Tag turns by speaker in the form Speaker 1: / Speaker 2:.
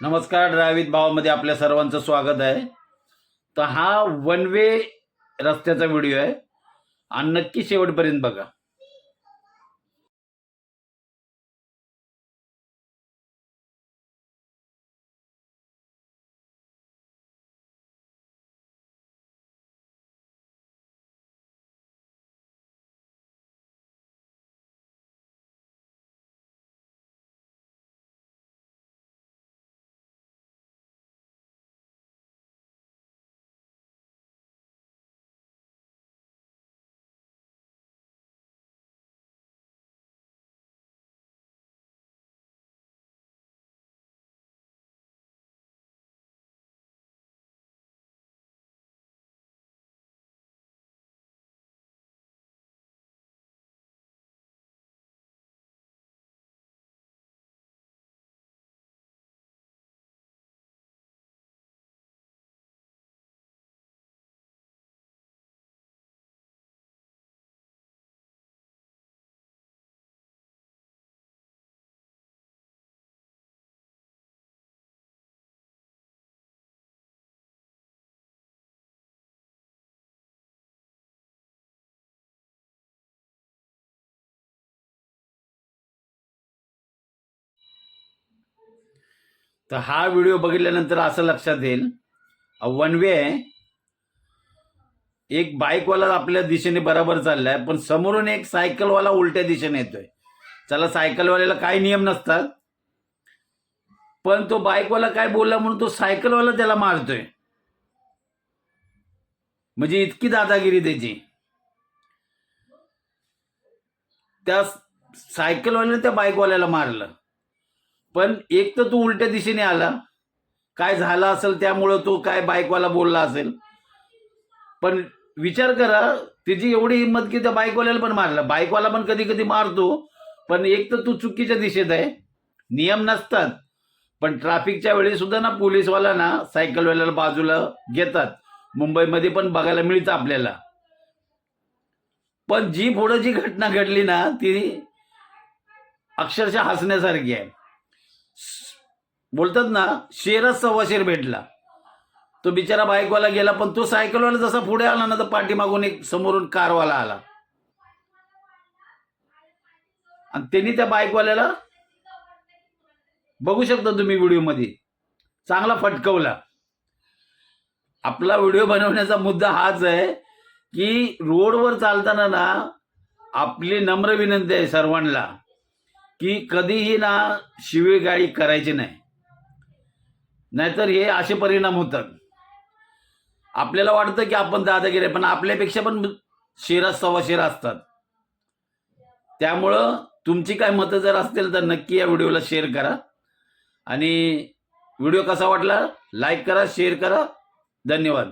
Speaker 1: नमस्कार ड्रायवित भावामध्ये आपल्या सर्वांचं स्वागत आहे. तर हा वन वे रस्त्याचा व्हिडिओ आहे. आणि नक्की शेवटपर्यंत बघा. तर हा व्हिडिओ बघितल्यानंतर असं लक्षात येईल. वन वे आहे. एक बाईकवाला आपल्या दिशेने बरोबर चाललाय पण समोरून एक सायकलवाला उलट्या दिशेने येतोय. चला सायकलवाल्याला काही नियम नसतात. पण तो बाईकवाला काय बोलला म्हणून तो सायकलवाला त्याला मारतोय. म्हणजे इतकी दादागिरी त्याची. त्या सायकलवाल्याने त्या बाईकवाल्याला मारलं. पण एक तर तू उलट्या दिशेने आला. काय झालं असेल त्यामुळं तो काय बाईकवाला बोलला असेल. पण विचार करा तिची एवढी हिंमत की त्या बाईकवाल्याला पण मारला. बाईकवाला पण कधी कधी मारतो पण एक तर तू चुकीच्या दिशेत आहे. नियम नसतात. पण ट्रॅफिकच्या वेळी सुद्धा ना पोलीसवाला ना सायकलवाल्याला बाजूला घेतात. मुंबईमध्ये पण बघायला मिळतं आपल्याला. पण जी पुढं जी घटना घडली ना ती अक्षरशः हसण्यासारखी आहे. बोलतात ना शेरच सव्वा शेर भेटला. तो बिचारा बाईकवाला गेला पण तो सायकलवाला जसा पुढे आला ना तर पाठीमागून एक समोरून कारवाला आला. आणि त्यांनी त्या बाईकवाल्याला बघू शकता तुम्ही व्हिडिओमध्ये चांगला फटकवला. आपला व्हिडिओ बनवण्याचा मुद्दा हाच आहे की रोडवर चालताना ना आपली नम्र विनंती आहे सर्वांना. की कधीही ना शिवीगाळी करायची नाही. नाहीतर हे असे परिणाम होतात. आपल्याला वाटतं की आपण दादागिरी पण आपल्यापेक्षा पण शेरा सव्वा शेरा असतात. त्यामुळं तुमची काय मतं जर असतील तर नक्की या व्हिडिओला शेअर करा. आणि व्हिडिओ कसा वाटला? लाईक करा शेअर करा. धन्यवाद.